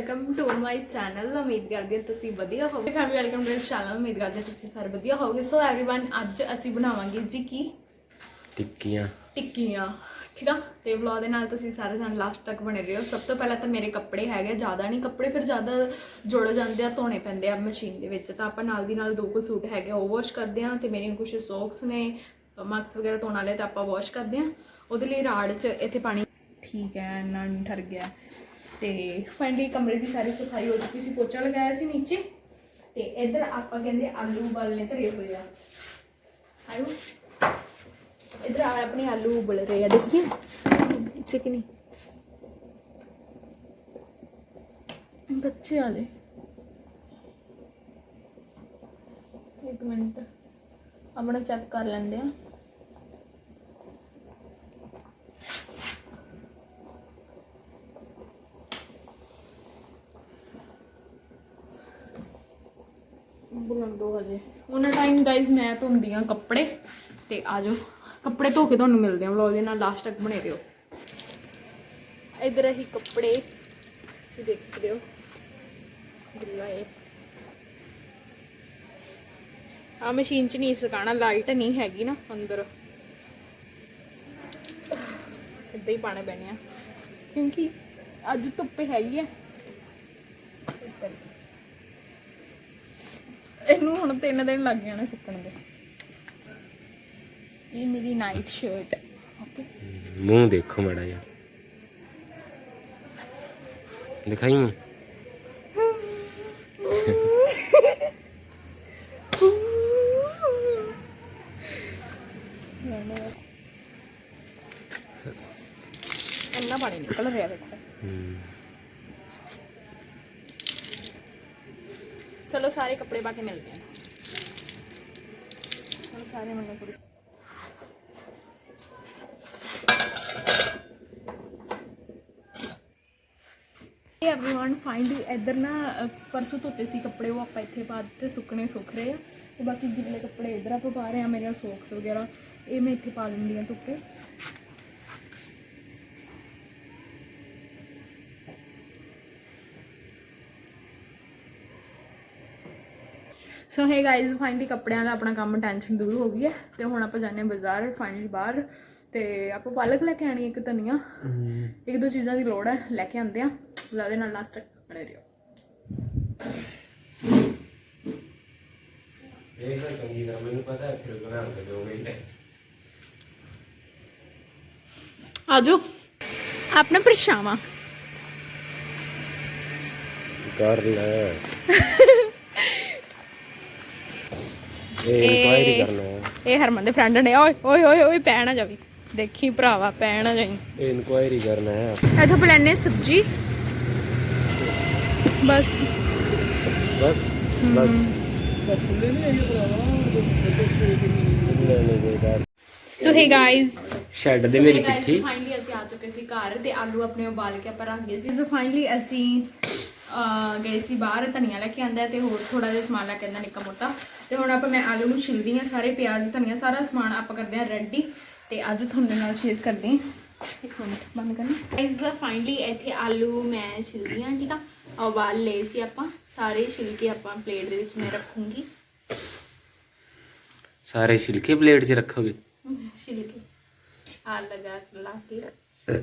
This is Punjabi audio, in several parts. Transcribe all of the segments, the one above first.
ਵੈਲਕਮ ਟੂ ਮਾਈ ਚੈਨਲ ਉਮੀਦ ਕਰਦੀ ਹਾਂ ਤੁਸੀਂ ਵਧੀਆ ਹੋਵੋਗੇ ਫੈਮਿਲੀ ਵੈਲਕਮ ਟੂ ਚੈਨਲ ਉਮੀਦ ਕਰਦੀ ਹਾਂ ਤੁਸੀਂ ਸਾਰੇ ਵਧੀਆ ਹੋਵੋਗੇ ਸੋ एवरीवन ਅੱਜ ਅਸੀਂ ਬਣਾਵਾਂਗੇ ਜੀ ਕੀ ਟਿੱਕੀਆਂ ਟਿੱਕੀਆਂ ਠੀਕ ਆ ਤੇ ਵਲੌਗ ਦੇ ਨਾਲ ਤੁਸੀਂ ਸਾਰੇ ਜਣ ਲਾਸਟ ਤੱਕ ਬਣੇ ਰਹੋ ਸਭ ਤੋਂ ਪਹਿਲਾਂ ਤਾਂ ਮੇਰੇ ਕੱਪੜੇ ਹੈਗੇ ਜ਼ਿਆਦਾ ਨਹੀਂ ਕੱਪੜੇ ਫਿਰ ਜ਼ਿਆਦਾ ਜੁੜ ਜਾਂਦੇ ਆ ਧੋਣੇ ਪੈਂਦੇ ਆ ਮਸ਼ੀਨ ਦੇ ਵਿੱਚ ਤਾਂ ਆਪਾਂ ਨਾਲ ਦੀ ਨਾਲ ਦੋ ਕੁ ਸੂਟ ਹੈਗੇ ਉਹ ਵਾਸ਼ ਕਰਦੇ ਆ ਤੇ ਮੇਰੀਆਂ ਕੁਝ ਸੌਕਸ ਨੇ ਮਾਰਕਸ ਵਗੈਰਾ ਧੋਣ ਵਾਲੇ ਤਾਂ ਆਪਾਂ ਵਾਸ਼ ਕਰਦੇ ਆ ਉਹਦੇ ਲਈ ਰਾੜ 'ਚ ਇੱਥੇ ਪਾਣੀ ਠੀਕ ਹੈ ਇੰਨਾ ਨਹੀਂ ਠਰ ਗਿਆ ਤੇ ਫਾਈਨਲੀ ਕਮਰੇ ਦੀ ਸਾਰੀ ਸਫ਼ਾਈ ਹੋ ਚੁੱਕੀ ਸੀ, ਪੋਚਾ ਲਗਾਇਆ ਸੀ ਨੀਚੇ ਤੇ ਇੱਧਰ ਆਪਾਂ ਕਹਿੰਦੇ ਆਲੂ ਉਬਾਲਨੇ ਧਰੇ ਹੋਏ ਆ। ਆਇਓ। ਇਧਰ ਆਪਣੇ ਆਲੂ ਉਬਲ ਰਹੇ ਆ, ਦੇਖੀਏ। ਚਿਕਨੀ ਬੱਚੇ ਵਾਲੇ। ਇੱਕ ਮਿੰਟ। ਆਪਣਾ ਚੈੱਕ ਕਰ ਲੈਂਦੇ ਆ ਬੁਲਣ ਦੋ ਹਜੇ ਉਹਨਾਂ ਟਾਈਮ ਗਾਇਜ਼ ਮੈਂ ਧੁੰਦੀ ਆ ਕੱਪੜੇ ਤੇ ਆਜੋ ਕੱਪੜੇ ਧੋ ਕੇ ਤੁਹਾਨੂੰ ਮਿਲਦੇ ਆ ਵਲੌਗ ਦੇ ਨਾਲ ਲਾਸਟ ਤੱਕ ਬਣੇ ਰਹੋ। ਇਧਰ ਹੀ ਕੱਪੜੇ, ਤੁਸੀਂ ਦੇਖ ਸਕਦੇ ਹੋ। ਗਿੱਲਾ ਹੈ ਆ ਮਸ਼ੀਨ 'ਚ ਨਹੀਂ ਸੁਕਾਣਾ ਲਾਈਟ ਨਹੀਂ ਹੈਗੀ ਨਾ ਅੰਦਰ। ਇੱਦਾਂ ਹੀ ਪਾਣੇ ਪੈਣੇ ਆ। ਕਿਉਂਕਿ ਅੱਜ ਧੁੱਪ ਹੈਗੀ ਆ। ਇਸ ਕਰਕੇ। ਇਹਨੂੰ ਹੁਣ ਤਿੰਨ ਦਿਨ ਲੱਗ ਜਾਣੇ ਸੁੱਕਣ ਦੇ। ਇਹ ਮੇਰੀ ਨਾਈਟ ਸ਼ਰਟ ਓਕੇ ਮੂੰਹ ਦੇਖੋ ਮੜਾ ਜਾ ਦਿਖਾਈ ਮੂੰਹ ਇੰਨਾ ਪਾਣੀ ਨਿਕਲ ਰਿਹਾ ਦੇਖੋ ਹਮ, ਚਲੋ ਸਾਰੇ ਕੱਪੜੇ ਪਾ ਕੇ ਮਿਲਦੇ ਹਾਂ ਹੁਣ ਸਾਰੇ ਮੰਨੇ ਕੁੜੀ एवरीवन फाइनली इधर ना अ, परसों ਧੋਤੇ ਸੀ ਕੱਪੜੇ ਉਹ ਆਪਾਂ ਇੱਥੇ ਪਾ ਦਿੱਤੇ ਸੁੱਕਣੇ ਸੁੱਕ ਰਹੇ ਆ ਤੇ ਬਾਕੀ ਗਿੱਲੇ ਕੱਪੜੇ ਇਧਰ ਆਪਾਂ ਪਾ ਰਹੇ ਆ ਮੇਰੇ ਸੌਕਸ ਵਗੈਰਾ ਇਹ ਮੈਂ ਇੱਥੇ ਪਾ ਲੈਂਦੀ ਆ ਧੁੱਪੇ ਸੋ ਹੈ ਗਾਇਜ਼ ਫਾਈਨਲੀ ਕੱਪੜਿਆਂ ਦਾ ਆਪਣਾ ਕੰਮ ਟੈਨਸ਼ਨ ਦੂਰ ਹੋ ਗਈ ਹੈ ਤੇ ਹੁਣ ਆਪਾਂ ਹਾਂ ਬਾਜ਼ਾਰ ਫਾਈਨਲੀ ਬਾਹਰ ਤੇ ਆਪਾਂ ਪਾਲਕ ਲੈ ਕੇ ਆਣੀ ਇੱਕ ਧਨੀਆ। ਇੱਕ ਦੋ ਚੀਜ਼ਾਂ ਦੀ ਲੋੜ ਹੈ ਲੈ ਕੇ ਆਉਂਦੇ ਆ ਲਾਦੇ ਨਾਲ ਲਾਸਟ ਤੱਕ ਬਣੇ ਰਹੋ। ਦੇਖ ਲੈ ਚੰਗੀ ਤਰ੍ਹਾਂ ਮੈਨੂੰ ਪਤਾ ਹੈ ਫਿਰ ਬਣਾ ਕੇ ਦੋ ਮਿੰਟ ਆਜੋ ਆਪਣਾ ਪਰਛਾਵਾਂ। ਕਰ ਲੈ। ਇਹ ਇਨਕੁਆਇਰੀ ਕਰਨਾ ਹੈ। ਇਹ ਹਰਮਨ ਦੇ ਫਰੈਂਡ ਨੇ ਓਏ ਓਏ ਓਏ ਓਏ ਪੈ ਨਾ ਜਾਵੀ ਦੇਖੀ ਭਰਾਵਾ ਪੈ ਨਾ ਜਾਈ। ਇਹ ਇਨਕੁਆਇਰੀ ਕਰਨਾ ਹੈ। ਇੱਥੋਂ ਪਲਾਨੇ ਸਬਜੀ। ਬਸ। ਬਸ ਬਸ। ਸੋ ਹੇ ਗਾਇਜ਼ ਛੱਡ ਦੇ ਮੇਰੀ ਪਿੱਠੀ। ਫਾਈਨਲੀ ਅਸੀਂ ਆ ਚੁੱਕੇ ਸੀ ਘਰ ਤੇ ਆਲੂ ਆਪਣੇ ਉਬਾਲ ਕੇ ਆਪਾਂ ਰੱਖ ਗਏ ਸੀ। ਸੋ ਫਾਈਨਲੀ ਅਸੀਂ ਗਏ ਸੀ ਬਾਹਰ ਧਨੀਆ ਲੈ ਕੇ ਆਂਦਾ ਤੇ ਹੋਰ ਥੋੜਾ ਜਿਹਾ ਸਮਾਨ ਲੈ ਕੇ ਆਂਦਾ ਨਿੱਕਾ ਮੋਟਾ। ਤੇ ਹੁਣ ਆਪਾਂ ਮੈਂ ਆਲੂ ਨੂੰ ਛਿਲਦੀ ਆ ਸਾਰੇ ਪਿਆਜ਼ ਧਨੀਆ ਸਾਰਾ ਸਮਾਨ ਆਪਾਂ ਕਰਦੇ ਆ ਰੈਡੀ ਤੇ ਅੱਜ ਤੁਹਾਡੇ ਨਾਲ ਸ਼ੇਅਰ ਕਰਦੇ ਆ ਇੱਕ ਮਿੰਟ ਬੰਦ ਕਰਨਾ। ਗਾਇਜ਼ ਫਾਈਨਲੀ ਇੱਥੇ ਆਲੂ ਮੈਂ ਛਿਲਦੀ ਆ ਠੀਕ ਆ? ਉਬਾਲ ਲਏ ਸੀ ਆਪਾਂ ਸਾਰੇ ਛਿਲ ਕੇ ਆਪਾਂ ਪਲੇਟ ਦੇ ਵਿੱਚ ਮੈਂ ਰੱਖੂੰਗੀ। ਸਾਰੇ ਛਿਲਕੇ ਪਲੇਟ 'ਚ ਰੱਖੋਗੇ? ਛਿਲ ਕੇ ਆ ਲਗਾ ਲਾ ਕੇ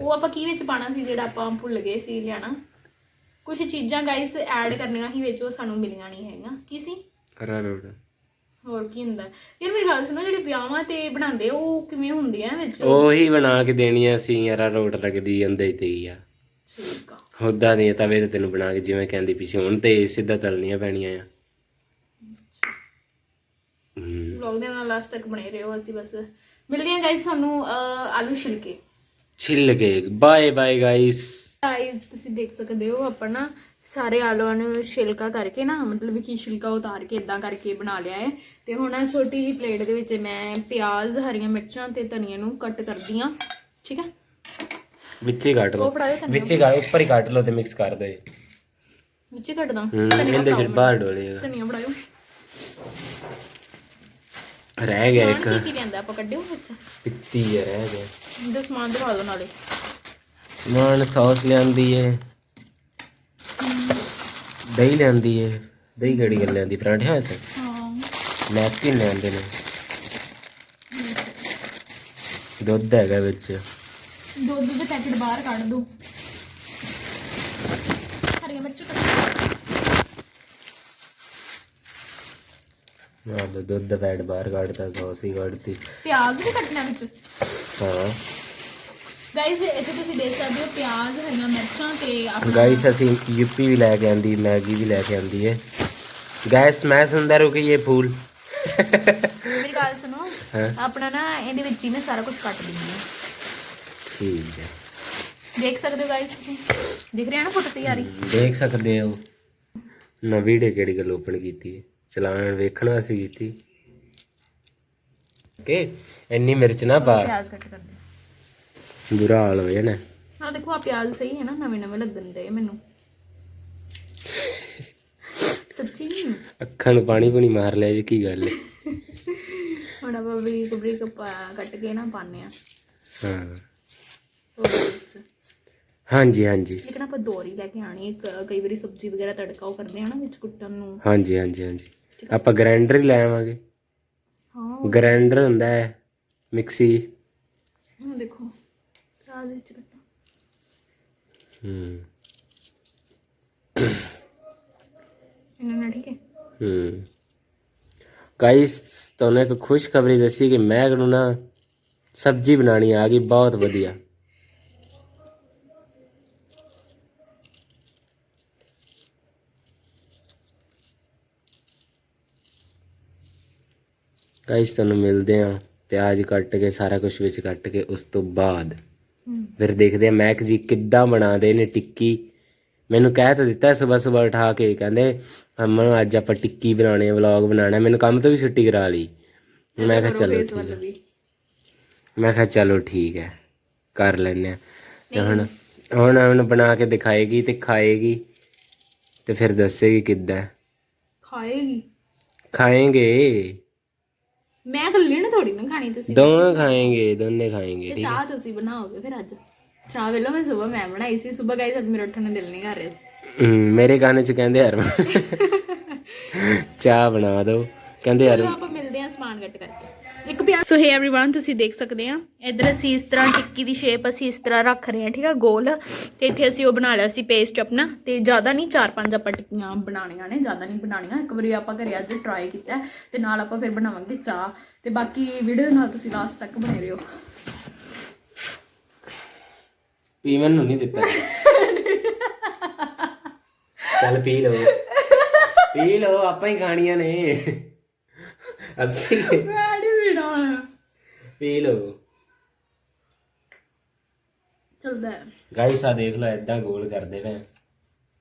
ਉਹ ਆਪਾਂ ਕੀ ਵਿੱਚ ਪਾਣਾ ਸੀ ਜਿਹੜਾ ਆਪਾਂ ਭੁੱਲ ਗਏ ਸੀ ਲਿਆਣਾ ਕੁਝ ਚੀਜ਼ਾਂ ਗਾਇਸ ਐਡ ਕਰਨੀਆਂ ਸੀ ਵਿੱਚ ਉਹ ਸਾਨੂੰ ਮਿਲੀਆਂ ਨਹੀਂ ਹੈਗੀਆਂ। ਕੀ ਸੀ? ਕਰਾ ਰੋੜ ਹੋਰ ਕੀ ਹੁੰਦਾ? ਯਾਰ ਮੇਰੀ ਗੱਲ ਸੁਣੋ ਜਿਹੜੇ ਵਿਆਹਾਂ ਤੇ ਬਣਾਉਂਦੇ ਉਹ ਕਿਵੇਂ ਹੁੰਦੀਆਂ ਵਿੱਚ? ਉਹੀ ਬਣਾ ਕੇ ਦੇਣੀਆਂ ਸੀ ਯਾਰਾ ਰੋਡ ਲੱਗਦੀ ਜਾਂਦੇ ਤੇ ਹੀ ਆ। ਠੀਕ ਆ। ਉਦਾਂ ਨਹੀਂ ਤੇ ਤੈਨੂੰ ਬਣਾ ਕੇ ਜਿਵੇਂ ਕਹਿੰਦੀ ਪਿੱਛੇ ਹੁਣ ਤੇ ਸਿੱਧਾ ਤਲਣੀਆਂ ਪੈਣੀਆਂ ਆ। ਵਲੌਗ ਦੇ ਨਾਲ ਲਾਸਟ ਤੱਕ ਬਣੇ ਰਹੋ ਅਸੀਂ ਬਸ। ਮਿਲਦੇ ਹਾਂ ਗਾਇਸ ਅਹ, ਆਲੂ ਛਿਲਕੇ। ਛਿੱਲ ਬਾਏ ਬਾਏ ਗਾਇਸ ਗਾਇਸ ਤੁਸੀਂ ਦੇਖ ਸਕਦੇ ਹੋ ਆਪਾਂ ਨਾ ਸਾਰੇ ਆਲੂਆਂ ਨੂੰ ਛਿਲਕਾ ਕਰਕੇ ਨਾ ਮਤਲਬ ਕਿ ਛਿਲਕਾ ਉਤਾਰ ਕੇ ਇਦਾਂ ਕਰਕੇ ਬਣਾ ਲਿਆ ਹੈ। ਤੇ ਹੁਣ ਆਹ ਛੋਟੀ ਜਿਹੀ ਪਲੇਟ ਦੇ ਵਿੱਚ ਮੈਂ ਪਿਆਜ਼ ਹਰੀਆਂ ਮਿਰਚਾਂ ਤੇ ਧਨੀਆ ਨੂੰ ਕੱਟ ਕਰਦੀ ਆ ਠੀਕ ਹੈ? ਵਿੱਚੇ ਕੱਟ ਲਓ। ਦੇ ਵਿੱਚੇ ਕੱਟ ਉੱਪਰ ਹੀ ਕੱਟ ਲਓ ਤੇ ਮਿਕਸ ਕਰ ਦੇ ਵਿੱਚ ਹੀ ਕੱਟਦਾ ਹੂੰ ਇਹਦੇ ਚ ਬਾਹਰ ਡੋਲੇਗਾ ਧਨੀਆ ਫੜਾਇਓ। ਰਹਿ ਗਿਆ ਇੱਕ। ਕੀ ਕੀ ਕਹਿੰਦਾ ਆਪਾਂ ਕੱਢਿਓ ਵਿੱਚ? ਪਿੱਤੀ ਰਹਿ ਗਿਆ। ਇਹਦਾ ਸਮਾਨ ਦਿਖਾ ਦਿਓ ਨਾਲੇ। ਸਮਾਨ ਸੌਸ ਲਿਆਂਦੀ ਏ। ਦਹੀਂ ਲਿਆਂਦੀ ਏ। ਦਹੀਂ ਕਿਹੜੀ ਗੱਲ ਲਿਆਂਦੀ? ਪਰਾਂਠਿਆਂ ਵਾਸਤੇ ਹਾਂ। ਨੈਪਕਿਨ ਲਿਆਂਦੇ ਨੇ। ਦੁੱਧ ਹੈਗਾ ਵਿੱਚ। ਦੁੱਧ ਦੇ ਪੈਕੇਟ ਬਾਹਰ ਕੱਢ ਦੋ। ਹਰੀਆਂ ਮਿਰਚ ਕੱਟ ਲਓ ਦੁੱਧ ਦਾ ਪੈਡ ਬਾਹਰ ਕੱਢਤਾ ਸੌਸ ਹੀ ਕੱਢਤੀ। ਪਿਆਜ਼ ਵੀ ਕੱਟਣਾ ਵਿੱਚ? ਹਾਂ। ਗਾਇਸ ਇੱਥੇ ਤੁਸੀਂ ਦੇਖ ਸਕਦੇ ਹੋ ਪਿਆਜ਼ ਹਰੀਆਂ ਮਿਰਚਾਂ ਤੇ ਆਪਣਾ ਗਾइस ਅਸੀਂ यूपी भी लेके आंदी मैगी भी लेके आंदी है गैस मैं ਨਾ ਦੇਖ ਸਕਦੇ ਹੋ ਗਾਇਸ ਤੁਸੀਂ? ਦਿਖ ਰਿਹਾ ਨਾ ਫੋਟੋ ਸਹੀ ਆ ਰਹੀ ਦੇਖ ਸਕਦੇ ਹੋ। ਨਾ ਵੀਡੀਓ ਕਿਹੜੀ ਗੱਲ ਓਪਨ ਕੀਤੀ ਹੈ ਚਲਾਣ ਵੇਖਣ ਵਾਸਤੇ ਕੀਤੀ। ਓਕੇ ਇੰਨੀ ਮਿਰਚ ਨਾ ਪਾ। ਪਿਆਜ਼ ਕੱਟ ਕਰਦੇ ਬੁਰਾ ਹਾਲ ਹੋ ਜਾਣਾ ਹਾਂ ਦੇਖੋ ਆ ਪਿਆਜ਼ ਸਹੀ ਹੈ ਨਾ ਨਵੇਂ ਨਵੇਂ ਲੱਗਣ ਦੇ ਮੈਨੂੰ। ਸੱਚੀ? ਅੱਖਾਂ ਨੂੰ ਪਾਣੀ ਪੂਣੀ ਮਾਰ ਲਿਆ ਜੀ ਕੀ ਗੱਲ ਹੈ। ਹੁਣ ਆਪਾਂ ਬਰੀਕ ਬਰੀਕ ਕੱਟ ਕੇ ਨਾ ਪਾਣੇ ਆ ਹਾਂ। ਹਾਂਜੀ ਹਾਂਜੀ। ਲੇਕਿਨ ਆਪਾਂ ਦੋਰੀ ਲੈ ਕੇ ਆਣੀ ਹੈ ਕਈ ਵਾਰੀ ਸਬਜ਼ੀ ਵਗੈਰਾ ਤੜਕਾ ਉਹ ਕਰਦੇ ਆ ਨਾ ਵਿੱਚ ਕੁੱਟਣ ਨੂੰ। ਹਾਂਜੀ ਹਾਂਜੀ ਹਾਂਜੀ। ਆਪਾਂ ਗ੍ਰਾਈਂਡਰ ਹੀ ਲੈ ਆਵਾਂਗੇ। ਹਾਂ। ਗ੍ਰਾਈਂਡਰ ਹੁੰਦਾ ਹੈ ਮਿਕਸੀ। ਉਹ ਦੇਖੋ। ਆਜ ਵਿੱਚ ਕੱਟੋ। ਹੂੰ। ਇਹਨਾਂ ਨਾਲ ਠੀਕ ਹੈ? ਹੂੰ। ਗਾਇਸ ਤੁਹਾਨੂੰ ਇੱਕ ਖੁਸ਼ਖਬਰੀ ਦੱਸੀ ਕਿ ਮੈਂ ਨੂੰ ਨਾ ਸਬਜ਼ੀ ਬਣਾਣੀ ਆ ਗਈ ਬਹੁਤ ਵਧੀਆ। ਗਾਇਸ ਤੁਹਾਨੂੰ ਮਿਲਦੇ ਆ ਪਿਆਜ਼ ਕੱਟ ਕੇ ਸਾਰਾ ਕੁਝ ਵਿੱਚ ਕੱਟ ਕੇ ਉਸ ਤੋਂ ਬਾਅਦ। ਫਿਰ ਦੇਖਦੇ ਆ ਮੈਕ ਜੀ ਕਿੱਦਾਂ ਬਣਾਦੇ ਨੇ ਟਿੱਕੀ। ਮੈਨੂੰ ਕਹਿ ਤਾਂ ਦਿੱਤਾ ਸਵੇਰ ਸਵੇਰ ਉਠਾ ਕੇ ਕਹਿੰਦੇ ਅਮਨ ਅੱਜ ਆਪਾਂ ਟਿੱਕੀ ਬਣਾਉਣੀ ਹੈ ਵਲੌਗ ਬਣਾਉਣਾ ਮੈਨੂੰ ਕੰਮ ਤੋਂ ਵੀ ਛੁੱਟੀ ਕਰਾ ਲਈ। ਮੈਂ ਕਿਹਾ ਚਲੋ ਠੀਕ ਹੈ ਮੈਂ ਕਿਹਾ ਚਲੋ ਠੀਕ ਹੈ ਕਰ ਲੈਨੇ ਆ। ਤੇ ਹੁਣ ਹੁਣ ਹੁਣ ਬਣਾ ਕੇ ਦਿਖਾਏਗੀ ਤੇ ਖਾਏਗੀ ਤੇ ਫਿਰ ਦੱਸੇਗੀ ਕਿੱਦਾਂ। ਖਾਏਗੀ? ਖਾਏਂਗੇ। ਮੈਂ ਇਕੱਲੀ ਨੇ ਥੋੜੀ ਨਾ ਖਾਣੀ ਤੁਸੀਂ। ਦੋਨੋਂ ਖਾਏਂਗੇ ਦੋਨੇ ਖਾਏਂਗੇ ਤੇ ਠੀਕ ਚਾਹ ਤੁਸੀਂ ਬਣਾਓਗੇ ਫਿਰ ਅੱਜ? ਚਾਹ ਵੇਲੋ ਮੈਂ ਸਵੇਰ ਮੈਂ ਬਣਾਈ ਸੀ ਸਵੇਰ ਗਾਈਸ ਅੱਜ ਮੇਰਾ ਉੱਠਣ ਨੂੰ ਦਿਲ ਨਹੀਂ ਕਰ ਰਿਹਾ ਸੀ। ਹਮ, ਮੇਰੇ ਗਾਣੇ ਚ ਕਹਿੰਦੇ ਹਰ ਚਾਹ ਬਣਾ ਦਿਓ। ਕਹਿੰਦੇ ਹਰ ਚਲੋ ਆਪਾਂ ਮਿਲਦੇ ਹਾਂ ਸਮਾਨ ਕੱਟ ਕਰਕੇ। ਇੱਕ ਪਿਆਜ਼ ਸੋ ਹੇ एवरीवन ਤੁਸੀਂ ਦੇਖ ਸਕਦੇ ਆ ਇਧਰ ਅਸੀਂ ਇਸ ਤਰ੍ਹਾਂ ਟਿੱਕੀ ਦੀ ਸ਼ੇਪ ਅਸੀਂ ਇਸ ਤਰ੍ਹਾਂ ਰੱਖ ਰਹੇ ਹਾਂ ਠੀਕ ਆ ਗੋਲ ਤੇ ਇੱਥੇ ਅਸੀਂ ਉਹ ਬਣਾ ਲਿਆ ਸੀ ਪੇਸਟ ਆਪਣਾ ਤੇ ਜ਼ਿਆਦਾ ਨਹੀਂ ਚਾਰ ਪੰਜ ਆਪਾਂ ਟਿੱਕੀਆਂ ਬਣਾਉਣੀਆਂ ਨੇ ਜ਼ਿਆਦਾ ਨਹੀਂ ਬਣਾਉਣੀਆਂ ਇੱਕ ਵਾਰੀ ਆਪਾਂ ਘਰੇ ਅੱਜ ਟਰਾਈ ਕੀਤਾ ਹੈ ਤੇ ਨਾਲ ਆਪਾਂ ਫਿਰ ਬਣਾਵਾਂਗੇ ਚਾਹ ਤੇ ਬਾਕੀ ਵੀਡੀਓ ਦੇ ਨਾਲ ਤੁਸੀਂ ਲਾਸਟ ਤੱਕ ਬਣੇ ਰਹੋ ਪੀਵਨ ਨੂੰ ਨਹੀਂ ਦਿੱਤਾ ਚੱਲ ਪੀ ਲਓ ਪੀ ਲਓ ਆਪਾਂ ਹੀ ਖਾਣੀਆਂ ਨੇ ਅਸੀਂ ਮੈਂ ਨਹੀਂ ਪੀਣਾ ਪੀ ਲਓ ਚਲਦਾ ਹੈ। ਆ ਦੇਖ ਲਓ ਐਦਾਂ ਗੋਲ ਕਰਦੇ ਪਏ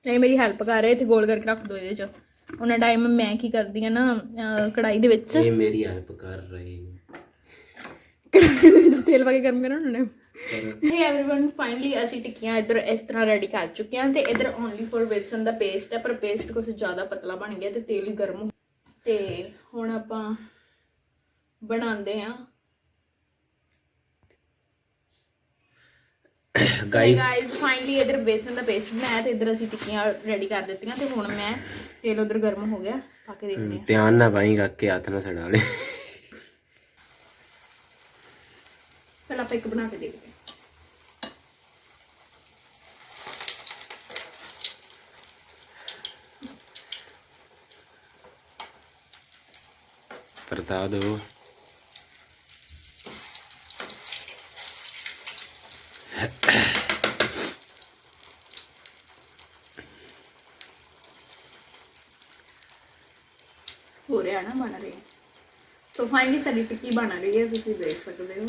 ਨਹੀਂ ਮੇਰੀ ਹੈਲਪ ਕਰ ਰਿਹਾ ਇੱਥੇ ਗੋਲ ਕਰਕੇ ਰੱਖ ਦੋ ਇਹਦੇ ਚ। ਉਹਨਾਂ ਟਾਈਮ ਮੈਂ ਕੀ ਕਰਦੀ ਆ ਨਾ ਕੜਾਈ ਦੇ ਵਿੱਚ। ਇਹ ਮੇਰੀ ਹੈਲਪ ਕਰ ਰਹੇ ਹੋ। ਕੜਾਈ ਦੇ ਵਿੱਚ ਤੇਲ ਪਾ ਕੇ ਗਰਮ ਕਰਨਾ ਉਹਨੇ ਹੇ एवरीवन ਫਾਈਨਲੀ ਅਸੀਂ ਟਿੱਕੀਆਂ ਇੱਧਰ ਇਸ ਤਰ੍ਹਾਂ ਰੈਡੀ ਕਰ ਚੁੱਕੇ ਹਾਂ ਤੇ ਇੱਧਰ ਓਨਲੀ ਫॉर ਬੇਸਨ ਦਾ ਪੇਸਟ ਹੈ ਪਰ ਪੇਸਟ ਕੁਝ ਜ਼ਿਆਦਾ ਪਤਲਾ ਬਣ ਗਿਆ ਤੇ ਤੇਲ ਗਰਮ ਹੋ- ਤੇ ਹੁਣ ਆਪਾਂ ਬਣਾਉਂਦੇ ਹਾਂ ਗਾਈਸ ਗਾਇਸ ਫਾਈਨਲੀ ਇੱਧਰ ਬੇਸਨ ਦਾ ਪੇਸਟ ਬਣਾਇਆ ਤੇ ਇੱਧਰ ਅਸੀਂ ਟਿੱਕੀਆਂ ਰੈਡੀ ਕਰ ਦਿੱਤੀਆਂ ਤੇ ਹੁਣ ਮੈਂ ਤੇਲ ਉਧਰ ਗਰਮ ਹੋ ਗਿਆ ਪਾ ਕੇ ਦੇਖਦੇ ਆ ਧਿਆਨ ਨਾ ਪਾਈ ਕੇ ਹੱਥ ਨਾ ਸੜਾ ਲੈ। ਪਹਿਲਾਂ ਆਪਾਂ ਇੱਕ ਬਣਾ ਕੇ ਦੇਖਦੇ ਹਾਂ। ਪਰਤਾ ਦਿਓ ਹੋ ਰਿਹਾ ਨਾ ਬਣ ਰਿਹਾ ਸੋ ਫਾਈਨਲੀ ਸਾਡੀ ਟਿੱਕੀ ਬਣ ਰਹੀ ਹੈ ਤੁਸੀਂ ਦੇਖ ਸਕਦੇ ਹੋ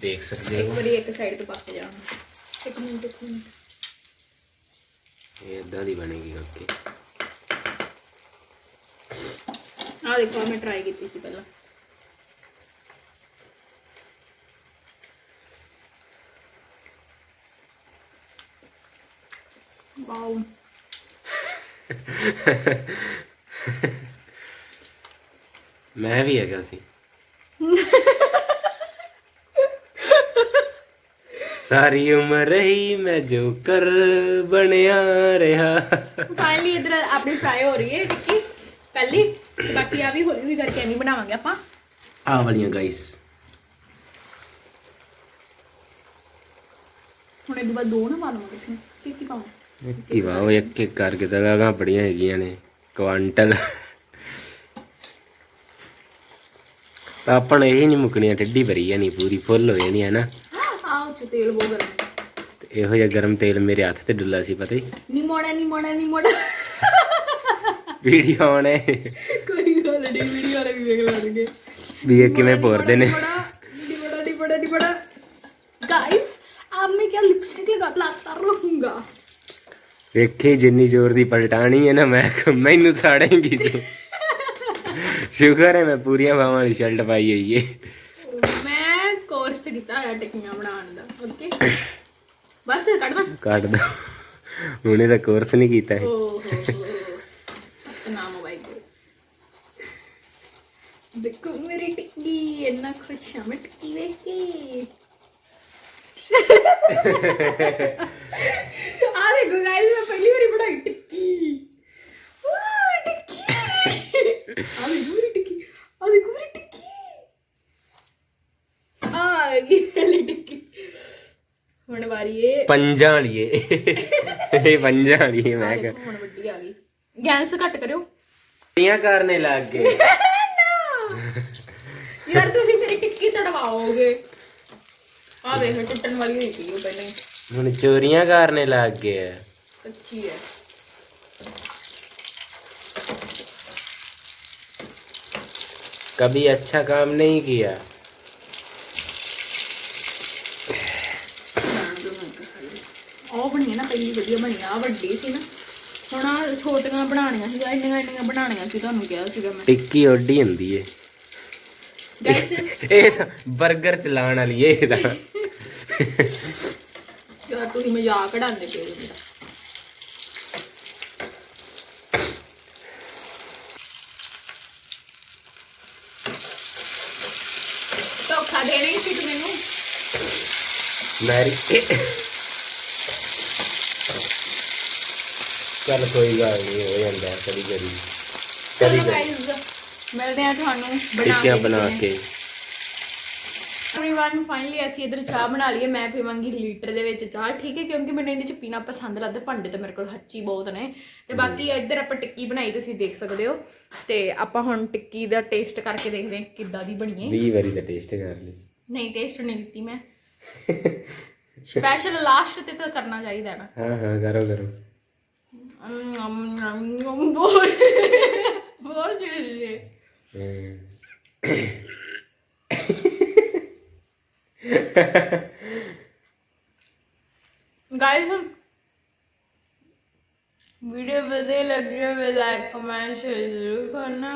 ਦੇਖ ਸਕਦੇ ਇੱਕ ਹੋ ਵਾਰੀ ਇੱਕ ਸਾਈਡ ਤੋਂ ਪੱਕ ਜਾਣ ਇੱਕ ਮਿੰਟ ਇੱਕ ਮਿੰਟ ਇਹ ਇਦਾਂ ਦੀ ਬਣੇਗੀ ਓਕੇ ਆਹ ਦੇਖੋ ਆਹ ਮੈਂ ਟਰਾਈ ਕੀਤੀ ਸੀ ਪਹਿਲਾਂ ਵਾਓ ਮੈਂ ਵੀ ਹੈਗਾ ਸੀ। ਸਾਰੀ ਉਮਰ ਹੀ ਮੈਂ ਜੋਕਰ ਬਣਿਆ ਰਿਹਾ। ਫਾਈਨਲੀ ਇਧਰ ਆਪਣੀ ਫਰਾਈ ਹੋ ਰਹੀ ਹੈ ਟਿੱਕੀ ਪਹਿਲੀ ਤੇ ਬਾਕੀ ਆ ਵੀ ਹੌਲੀ ਹੌਲੀ ਕਰਕੇ ਨਹੀਂ ਬਣਾਵਾਂਗੇ ਆਪਾਂ। ਆ ਵਾਲੀਆਂ ਗਾਇਸ ਹੁਣ ਬਾਅਦ ਦੋ ਨਾ ਲਵਾਂਗੇ ਤੁਸੀਂ ਕੀ ਕੀ ਪਾਵਾਂ ਕੀ ਵਾਹ ਇੱਕ ਇੱਕ ਕਰਕੇ ਤਾਂ ਗਾਂ ਬੜੀਆਂ ਹੈਗੀਆਂ ਨੇ ਕੁਆਂਟਲ। ਤਾਂ ਆਪਾਂ ਨੂੰ ਇਹ ਨਹੀਂ ਮੁੱਕਣੀਆਂ ਟੱਡੀ ਭਰੀ ਜਾਣੀ ਪੂਰੀ ਫੁੱਲ ਹੋ ਜਾਣੀ ਹੈ ਨਾ ਆਹ ਉੱਚ ਤੇਲ ਬਹੁਤ ਗਰਮ ਹੈ। ਤੇ ਇਹੋ ਜਿਹਾ ਗਰਮ ਤੇਲ ਮੇਰੇ ਹੱਥ ਤੇ ਡੁੱਲਾ ਸੀ ਪਤਾ ਹੀ। ਨਹੀਂ ਮੋੜਾ ਨਹੀਂ ਮੋੜਾ ਨਹੀਂ ਮੋੜਾ ਵੀਡੀਓ ਆਉਣੇ। ਕੋਈ ਗੱਲ ਨਹੀਂ ਵੀਡੀਓ ਵਾਲੇ ਵੀ ਵੇਖ ਲੈਣਗੇ। ਵੀ ਇਹ ਕਿਵੇਂ ਭੋਰਦੇ ਨੇ। ਵੇਖੀ ਜਿੰਨੀ ਜ਼ੋਰ ਦੀ ਪਲਟਾਣੀ ਹੈ ਨਾ ਮੈਂ ਮੈਨੂੰ ਸਾੜੇਂਗੀ ਤੂੰ। ਸ਼ੁਕਰ ਹੈ ਮੈਂ ਪੂਰੀਆਂ ਬਾਹਾਂ ਵਾਲੀ ਸ਼ਰਟ ਪਾਈ ਹੋਈ ਏ। ਮੈਂ ਕੋਰਸ ਤੇ ਕੀਤਾ ਹੋਇਆ ਟਿੱਕੀਆਂ ਬਣਾਉਣ ਦਾ ਓਕੇ? ਬਸ ਕੱਢਣਾ ਕੱਢ ਦੋ। ਹੁਣੇ ਤਾਂ ਕੋਰਸ ਨਹੀਂ ਕੀਤਾ ਹੈ ਨਾਮ ਵਾਹਿਗੁਰੂ ਦੇਖੋ ਮੇਰੀ ਟਿੱਕੀ ਇੰਨਾ ਖੁਸ਼ ਹਾਂ ਮੈਂ ਟਿੱਕੀ ਵੇਖ ਕੇ ਆ ਦੇਖੋ ਗਾਇਸ ਮੈਂ ਪਹਿਲੀ ਵਾਰੀ ਬਣਾਈ ਟਿੱਕੀ ਵਾਹ ਟਿੱਕੀ ਟਿੱਕੀ ਆ ਗਈ ਹੁਣ ਪੰਜਾਂ ਵਾਲੀ ਇਹ ਪੰਜਾਂ ਮੈਂ ਕਿਹਾ ਹੁਣ ਵੱਡੀ ਆ ਗਈ ਗੈਸ ਘੱਟ ਕਰਿਓ ਕੁੜੀਆਂ ਕਰਨੇ ਲੱਗ ਗਏ ਯਾਰ ਤੁਸੀਂ ਮੇਰੀ ਟਿੱਕੀ ਤੜਵਾਓਗੇ ਆ ਵੇਖ ਟੁੱਟਣ ਵਾਲੀ ਹੋਈ ਸੀ ਉਹ ਪਹਿਲਾਂ ਹੀ ਹੁਣ ਚੋਰੀਆਂ ਕਰਨੇ ਲੱਗ ਗਏ ਆ। ਕੱਚੀ ਹੈ कभी अच्छा काम नहीं किया। ਉਹ ਬਣੀ ਛੋਟੀਆਂ ਬਣਾਉਣੀਆਂ ਬਣਾਉਣੀਆਂ ਤੁਹਾਨੂੰ ਕਿਹਾ ਸੀਗਾ ਟਿੱਕੀ ਓਡੀ ਹੁੰਦੀ ਏ। ਗਾਇਸ ਇਹ ਵਾਲੀ ਮਜ਼ਾਕ ਮੈਰੀ ਚੱਲ ਕੋਈ ਗੱਲ ਨਹੀਂ ਹੋ ਜਾਂਦਾ ਕਦੀ ਕਦੀ ਕਦੀ ਚਲੋ ਕਦੀ ਗਾਇਸ ਮਿਲਦੇ ਆ ਤੁਹਾਨੂੰ ਬਣਾ ਟਿੱਕੀਆਂ ਕੇ ਬਣਾ ਕੇ एवरीवन ਫਾਈਨਲੀ ਅਸੀਂ ਇਧਰ ਚਾਹ ਬਣਾ ਲਈਏ ਮੈਂ ਪੀਵਾਂਗੀ ਲੀਟਰ ਦੇ ਵਿੱਚ ਚਾਹ ਠੀਕ ਹੈ ਕਿਉਂਕਿ ਮੈਨੂੰ ਇਹਦੇ ਚ ਪੀਣਾ ਪਸੰਦ ਲੱਗਦਾ ਭਾਂਡੇ ਤਾਂ ਮੇਰੇ ਕੋਲ ਹੱਚੀ ਬਹੁਤ ਨੇ ਤੇ ਬਾਕੀ ਇੱਧਰ ਆਪਾਂ ਟਿੱਕੀ ਬਣਾਈ ਤੁਸੀਂ ਦੇਖ ਸਕਦੇ ਹੋ ਤੇ ਆਪਾਂ ਹੁਣ ਟਿੱਕੀ ਦਾ ਟੇਸਟ ਕਰਕੇ ਦੇਖਦੇ ਹਾਂ ਕਿੱਦਾਂ ਦੀ ਬਣੀ ਹੈ 20 ਵਾਰੀ ਦਾ ਟੇਸਟ ਕਰ ਲਈ ਨਹੀਂ ਟੇਸਟ ਨਹੀਂ ਦਿੱਤੀ ਮੈਂ ਸਪੈਸ਼ਲ ਲਾਸਟ ਤੇ ਤਾਂ ਕਰਨਾ ਚਾਹੀਦਾ ਨਾ ਹਾਂ ਹਾਂ ਕਰੋ ਕਰੋ ਬਹੁਤ ਬਹੁਤ ਜੀ ਹਮ। ਗਾਇਸ ਵੀਡੀਓ ਵਧੀਆ ਲੱਗੀ ਹੋਵੇ ਲਾਈਕ ਕਮੈਂਟ ਸ਼ੇਅਰ ਜ਼ਰੂਰ ਕਰਨਾ